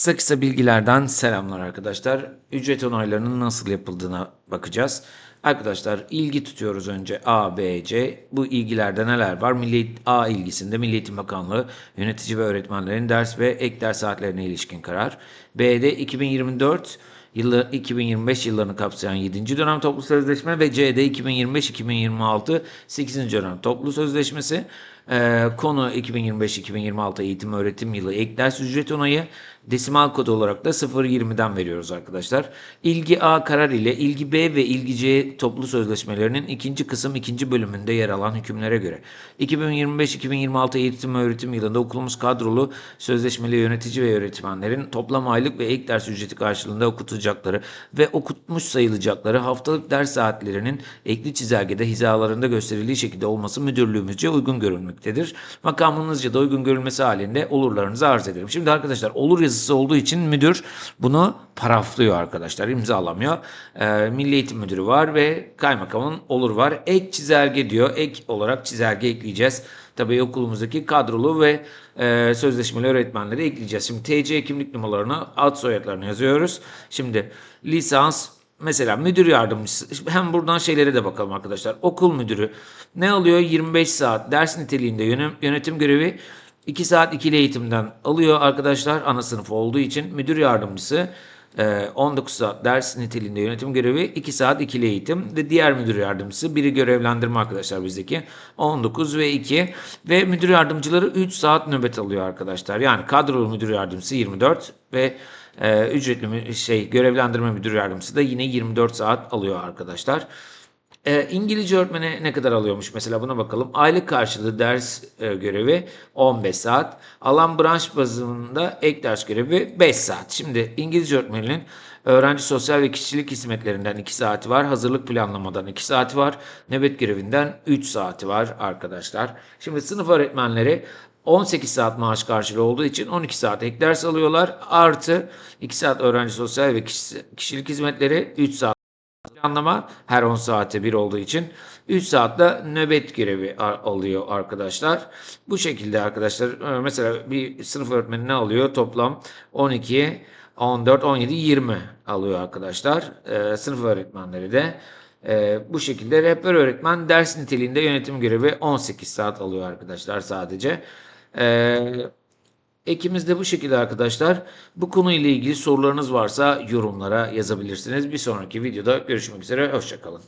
Kısa kısa bilgilerden selamlar arkadaşlar. Ücret onaylarının nasıl yapıldığına bakacağız. Arkadaşlar ilgi tutuyoruz önce A, B, C. Bu ilgilerde neler var? Milli A ilgisinde Milli Eğitim Bakanlığı yönetici ve öğretmenlerin ders ve ek ders saatlerine ilişkin karar. B'de 2024 yılı 2025 yıllarını kapsayan 7. dönem toplu sözleşme ve C'de 2025-2026 8. dönem toplu sözleşmesi. Ee, konu 2025-2026 eğitim öğretim yılı ek ders ücret onayı. Desimal kod olarak da 0.20'den veriyoruz arkadaşlar. İlgi A karar ile ilgi B ve ilgi C toplu sözleşmelerinin ikinci kısım ikinci bölümünde yer alan hükümlere göre 2025-2026 eğitim öğretim yılında okulumuz kadrolu sözleşmeli yönetici ve öğretmenlerin toplam aylık ve ek ders ücreti karşılığında okutacakları ve okutmuş sayılacakları haftalık ders saatlerinin ekli çizelgede hizalarında gösterildiği şekilde olması müdürlüğümüzce uygun görülmektedir. Makamınızca da uygun görülmesi halinde olurlarınızı arz ederim. Şimdi arkadaşlar olur yazısı olduğu için müdür bunu paraflıyor arkadaşlar imzalamıyor. Ee, Milli Eğitim Müdürü var ve kaymakamın olur var. Ek çizelge diyor. Ek olarak çizelge ekleyeceğiz. Tabii okulumuzdaki kadrolu ve e, sözleşmeli öğretmenleri ekleyeceğiz. Şimdi TC kimlik numaralarını, ad soyadlarını yazıyoruz. Şimdi lisans, Mesela müdür yardımcısı hem buradan şeylere de bakalım arkadaşlar. Okul müdürü ne alıyor? 25 saat ders niteliğinde yönetim, görevi 2 saat ikili eğitimden alıyor arkadaşlar ana sınıf olduğu için müdür yardımcısı 19 saat ders niteliğinde yönetim görevi 2 saat ikili eğitim ve diğer müdür yardımcısı biri görevlendirme arkadaşlar bizdeki 19 ve 2 ve müdür yardımcıları 3 saat nöbet alıyor arkadaşlar. Yani kadrolu müdür yardımcısı 24 ve e, ücretli şey görevlendirme müdür yardımcısı da yine 24 saat alıyor arkadaşlar. E, İngilizce öğretmeni ne kadar alıyormuş mesela buna bakalım. Aylık karşılığı ders e, görevi 15 saat. Alan branş bazında ek ders görevi 5 saat. Şimdi İngilizce öğretmeninin öğrenci sosyal ve kişilik hizmetlerinden 2 saati var. Hazırlık planlamadan 2 saati var. Nöbet görevinden 3 saati var arkadaşlar. Şimdi sınıf öğretmenleri 18 saat maaş karşılığı olduğu için 12 saat ek ders alıyorlar. Artı 2 saat öğrenci sosyal ve kişi- kişilik hizmetleri 3 saat planlama her 10 saate bir olduğu için 3 saatte nöbet görevi alıyor arkadaşlar. Bu şekilde arkadaşlar e, mesela bir sınıf öğretmeni ne alıyor? Toplam 12, 14, 17, 20 alıyor arkadaşlar. E, sınıf öğretmenleri de e, bu şekilde rehber öğretmen ders niteliğinde yönetim görevi 18 saat alıyor arkadaşlar sadece. E, Ekimiz de bu şekilde arkadaşlar. Bu konuyla ilgili sorularınız varsa yorumlara yazabilirsiniz. Bir sonraki videoda görüşmek üzere. Hoşçakalın.